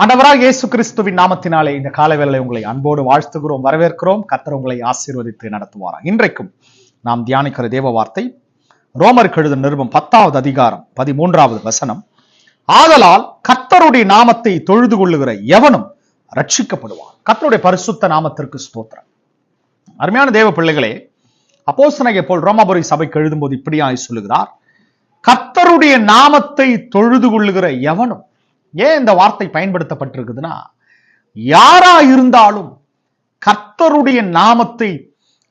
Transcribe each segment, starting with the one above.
ஆண்டவராக இயேசு கிறிஸ்துவின் நாமத்தினாலே இந்த காலவேளை உங்களை அன்போடு வாழ்த்துகிறோம் வரவேற்கிறோம். கத்தர் உங்களை ஆசீர்வதித்து நடத்துவாராம் இன்றைக்கும் நாம் தியானிக்கிற தேவ வார்த்தை ரோமர் எழுத நிருபம் பத்தாவது அதிகாரம் பதிமூன்றாவது வசனம். ஆதலால் கத்தருடைய நாமத்தை தொழுது கொள்ளுகிற எவனும் ரட்சிக்கப்படுவான் கத்தருடைய பரிசுத்த நாமத்திற்கு ஸ்தோத்திரம். அருமையான தேவ பிள்ளைகளே அப்போஸ்தலனாகிய போல் ரோமாபுரி சபைக்கு எழுதும்போது இப்படியாய் சொல்லுகிறார். கர்த்தருடைய நாமத்தை தொழுது கொள்ளுகிற எவனும் ஏன் இந்த வார்த்தை பயன்படுத்தப்பட்டிருக்குதுன்னா யாரா இருந்தாலும் கர்த்தருடைய நாமத்தை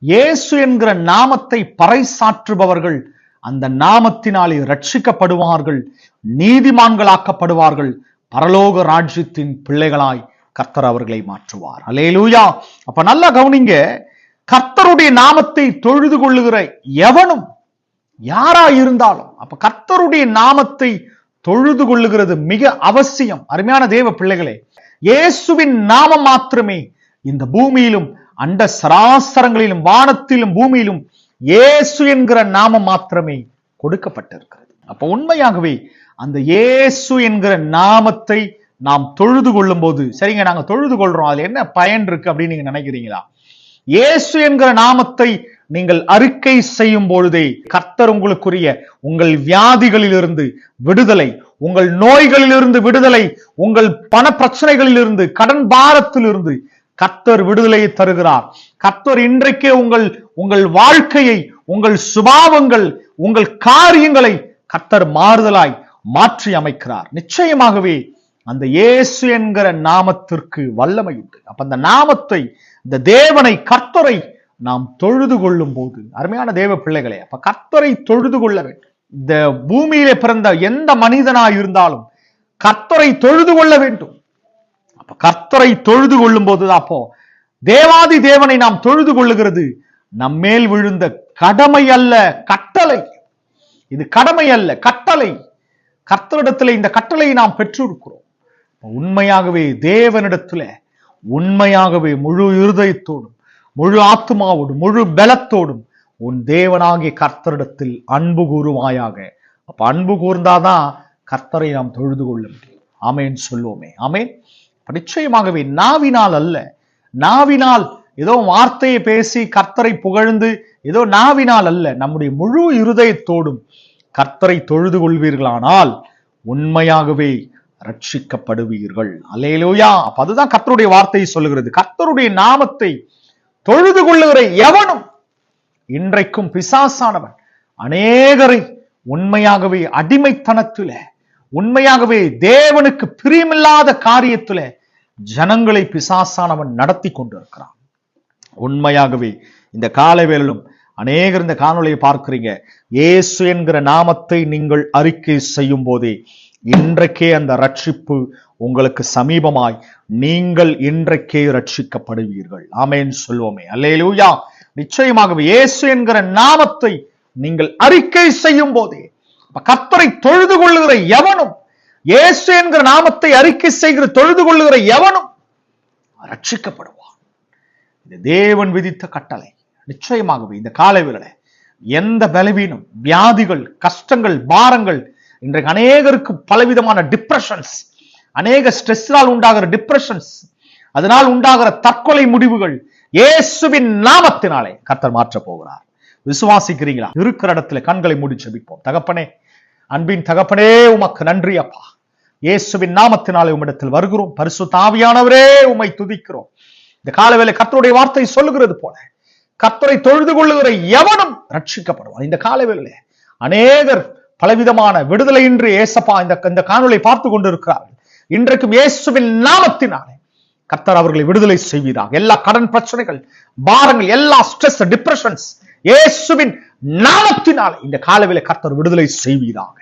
இயேசு என்கிற நாமத்தை பறைசாற்றுபவர்கள் அந்த நாமத்தினாலே ரட்சிக்கப்படுவார்கள் நீதிமான்களாக்கப்படுவார்கள் பரலோக ராஜ்யத்தின் பிள்ளைகளாய் கர்த்தர் அவர்களை மாற்றுவார். அலேலூயா அப்ப நல்லா கவனிங்க கர்த்தருடைய நாமத்தை தொழுது கொள்ளுகிற எவனும் யாரா இருந்தாலும் அப்ப கர்த்தருடைய நாமத்தை தொழுது கொள்ளுகிறது மிக அவசியம். அருமையான தேவ பிள்ளைகளே இயேசுவின் நாமம் மாத்திரமே இந்த பூமியிலும் அண்ட சராசரங்களிலும் வானத்திலும் பூமியிலும் இயேசு என்கிற நாமம் மாத்திரமே கொடுக்கப்பட்டிருக்கிறது. அப்ப உண்மையாகவே அந்த இயேசு என்கிற நாமத்தை நாம் தொழுது கொள்ளும் போது சரிங்க நாங்க தொழுது கொள்றோம் அதுல என்ன பயன் இருக்கு அப்படின்னு நீங்க நினைக்கிறீங்களா? இயேசு என்கிற நாமத்தை நீங்கள் அறிக்கை செய்யும் பொழுதே கர்த்தர் உங்களுக்குரிய உங்கள் வியாதிகளிலிருந்து விடுதலை உங்கள் நோய்களிலிருந்து விடுதலை உங்கள் பண பிரச்சனைகளிலிருந்து கடன் பாரத்திலிருந்து கர்த்தர் விடுதலையை தருகிறார். கர்த்தர் இன்றைக்கே உங்கள் உங்கள் வாழ்க்கையை உங்கள் சுபாவங்கள் உங்கள் காரியங்களை கர்த்தர் மாறுதலாய் மாற்றி அமைக்கிறார். நிச்சயமாகவே அந்த இயேசு என்கிற நாமத்திற்கு வல்லமை உண்டு அப்ப அந்த நாமத்தை இந்த தேவனை கர்த்தரை நாம் தொழுது கொள்ளும் போது அருமையான தேவ பிள்ளைகளே அப்ப கர்த்தரை தொழுது கொள்ள வேண்டும். இந்த பூமியிலே பிறந்த எந்த மனிதனாய் இருந்தாலும் கர்த்தரை தொழுது கொள்ள வேண்டும். அப்ப கர்த்தரை தொழுது கொள்ளும் போது அப்போ தேவாதி தேவனை நாம் தொழுது கொள்ளுகிறது. நம்மேல் விழுந்த கடமை அல்ல கட்டளை. இது கடமை அல்ல கட்டளை. கர்த்தரிடத்துல இந்த கட்டளையை நாம் பெற்றிருக்கிறோம். உண்மையாகவே தேவனிடத்துல உண்மையாகவே முழு இருதயத்தோடும் முழு ஆத்மாவோடும் முழு பலத்தோடும் உன் தேவனாகிய கர்த்தரிடத்தில் அன்பு கூறுவாயாக. அப்ப அன்பு கூர்ந்தாதான் கர்த்தரை நாம் தொழுது கொள்ள முடியும். ஆமேன் சொல்லுவோமே ஆமேன். நிச்சயமாகவே நாவினால் அல்ல. நாவினால் ஏதோ வார்த்தையை பேசி கர்த்தரை புகழ்ந்து ஏதோ நாவினால் அல்ல. நம்முடைய முழு இருதயத்தோடும் கர்த்தரை தொழுது கொள்வீர்களானால் உண்மையாகவே ரட்சிக்கப்படுவீர்கள் அலையிலோயா அப்ப அதுதான் கர்த்தருடைய வார்த்தையை சொல்லுகிறது. கர்த்தருடைய நாமத்தை தொழுது கொள்ளுகிற எவனும் இன்றைக்கும் பிசாசானவன். அநேகரை உண்மையாகவே அடிமைத்தனத்துல உண்மையாகவே தேவனுக்கு பிரியமில்லாத காரியத்துல ஜனங்களை பிசாசானவன் நடத்தி கொண்டிருக்கிறான். உண்மையாகவே இந்த காலவேளிலும் அநேகர் இந்த காணொலியை பார்க்கிறீங்க. இயேசு என்கிற நாமத்தை நீங்கள் அறிக்கை செய்யும் போதே இன்றைக்கே அந்த ரட்சிப்பு உங்களுக்கு சமீபமாய் நீங்கள் இன்றைக்கே ரட்சிக்கப்படுவீர்கள். ஆமேன் சொல்வோமே. அல்லேலூயா. நிச்சயமாகவே இயேசு என்கிற நாமத்தை நீங்கள் அறிக்கை செய்யும் போதே கத்தரை தொழுது கொள்ளுகிற எவனும் இயேசு என்கிற நாமத்தை அறிக்கை செய்கிற தொழுது கொள்ளுகிற எவனும் ரட்சிக்கப்படுவான். இது தேவன் விதித்த கட்டளை நிச்சயமாகவே இந்த காலவேளை எந்த பலவீனம் வியாதிகள் கஷ்டங்கள் பாரங்கள் இன்றைக்கு அநேகருக்கு பலவிதமான டிப்ரெஷன்ஸ் அநேக ஸ்ட்ரெஸ்ஸால் உண்டாகிற டிப்ரெஷன்ஸ் அதனால் உண்டாகிற தற்கொலை முடிவுகள் இயேசுவின் நாமத்தினாலே கர்த்தர் மாற்ற போகிறார். விசுவாசிக்கிறீங்களா? இருக்கிற இடத்துல கண்களை மூடி செபிப்போம். தகப்பனே அன்பின் தகப்பனே உமக்கு நன்றி அப்பா. இயேசுவின் நாமத்தினாலே உம்மிடத்தில் வருகிறோம். பரிசு தாவியானவரே உம்மை துதிக்கிறோம். இந்த காலவேளை கர்த்தருடைய வார்த்தை சொல்லுகிறது போல கர்த்தரை தொழுது கொள்ளுகிற எவனும் ரட்சிக்கப்படுவான். இந்த காலவேளையில அநேகர் பலவிதமான விடுதலையின்றி ஏசப்பா இந்த இந்த காணொலை பார்த்து கொண்டிருக்கிறார்கள் இன்றைக்கும் இயேசுவின் நாமத்தினாலே கர்த்தர் அவர்களை விடுதலை செய்வீராக. எல்லா கடன் பிரச்சனைகள் பாரங்கள் எல்லா ஸ்ட்ரெஸ் டிப்ரெஷன்ஸ் இயேசுவின் நாமத்தினாலே இந்த காலவில கர்த்தர் விடுதலை செய்வீராக.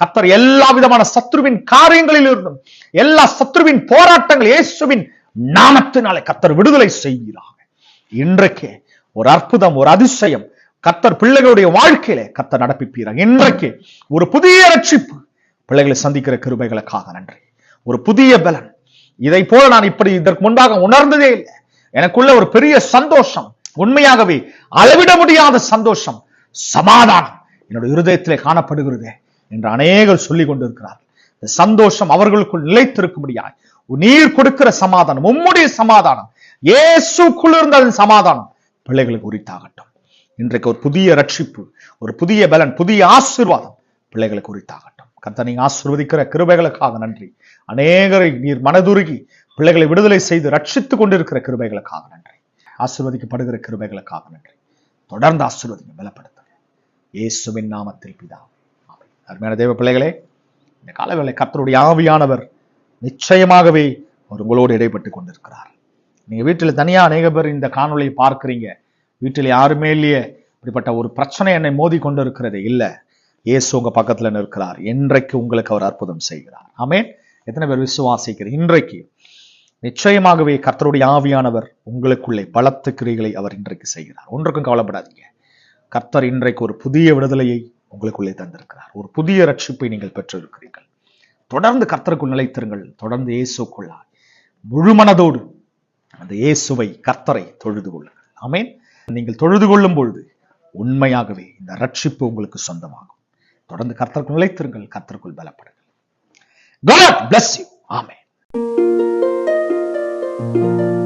கர்த்தர் எல்லா விதமான சத்ருவின் காரியங்களில் இருந்தும் எல்லா சத்ருவின் போராட்டங்கள் இயேசுவின் நாமத்தினாலே கர்த்தர் விடுதலை செய்வீராக. இன்றைக்கே ஒரு அற்புதம் ஒரு அதிசயம் கத்தர் பிள்ளைகளுடைய வாழ்க்கையில கத்தர் நடப்பிப்பீராக. இன்றைக்கு ஒரு புதிய ரட்சிப்பு பிள்ளைகளை சந்திக்கிற கிருபைகளுக்காக நன்றி. ஒரு புதிய பலன். இதை போல நான் இப்படி இதற்கு முன்பாக உணர்ந்ததே இல்லை. எனக்குள்ள ஒரு பெரிய சந்தோஷம். உண்மையாகவே அளவிட முடியாத சந்தோஷம். சமாதானம் என்னுடைய இருதயத்திலே காணப்படுகிறது என்று அநேகர் சொல்லிக் கொண்டிருக்கிறார் இந்த சந்தோஷம் அவர்களுக்குள் நிலைத்திருக்கும்படியாய் நீர் கொடுக்கிற சமாதானம் உம்முடைய சமாதானம் இயேசுக்குள் இருந்த சமாதானம் பிள்ளைகளுக்கு உரித்தாகட்டும். இன்றைக்கு ஒரு புதிய ரட்சிப்பு ஒரு புதிய பலன் புதிய ஆசீர்வாதம் பிள்ளைகளுக்கு குறித்தாகட்டும். கர்த்தனை ஆசிர்வதிக்கிற ஆசீர்வதிக்கிற கிருபைகளுக்காக நன்றி. அநேகரை நீர் மனதுருகி பிள்ளைகளை விடுதலை செய்து ரட்சித்துக் கொண்டிருக்கிற கிருபைகளுக்காக நன்றி. ஆசிர்வதிக்கப்படுகிற கிருபைகளுக்காக நன்றி. தொடர்ந்து ஆசிர்வதிங்க பலப்படுத்துங்க. இயேசுவின் நாமத்தில் பிதா. அருமையான தேவ பிள்ளைகளே இந்த காலவேளை கர்த்தருடைய ஆவியானவர் நிச்சயமாகவே அவர் உங்களோடு இடைப்பட்டு கொண்டிருக்கிறார். நீங்கள் வீட்டில் தனியாக அநேக பேர் இந்த காணொலியை பார்க்குறீங்க. வீட்டில் யாருமே இல்லையே. இப்படிப்பட்ட ஒரு பிரச்சனை என்னை மோதி கொண்டு இருக்கிறது இல்ல. இயேசு உங்க பக்கத்துல நிற்கிறார். இன்றைக்கு உங்களுக்கு அவர் அற்புதம் செய்கிறார். ஆமேன். எத்தனை பேர் விசுவாசிக்கிறீர்? இன்றைக்கு நிச்சயமாகவே கர்த்தருடைய ஆவியானவர் உங்களுக்குள்ளே பலத்த கிரிகளை அவர் இன்றைக்கு செய்கிறார். ஒன்றுக்கும் கவலைப்படாதீங்க. கர்த்தர் இன்றைக்கு ஒரு புதிய விடுதலையை உங்களுக்குள்ளே தந்திருக்கிறார். ஒரு புதிய ரட்சிப்பை நீங்கள் பெற்றிருக்கிறீர்கள். தொடர்ந்து கர்த்தருக்குள் நிலைத்திருங்கள். தொடர்ந்து இயேசுக்குள்ளார் முழுமனதோடு அந்த இயேசுவை கர்த்தரை தொழுது கொள்ளுங்கள். ஆமேன். நீங்கள் தொழுது கொள்ளும் பொழுது உண்மையாகவே இந்த ரட்சிப்பு உங்களுக்கு சொந்தமாகும். தொடர்ந்து கர்த்தருக்குள் நிலைத்திருங்கள் கர்த்தருக்குள் பலப்படுங்கள். God bless you.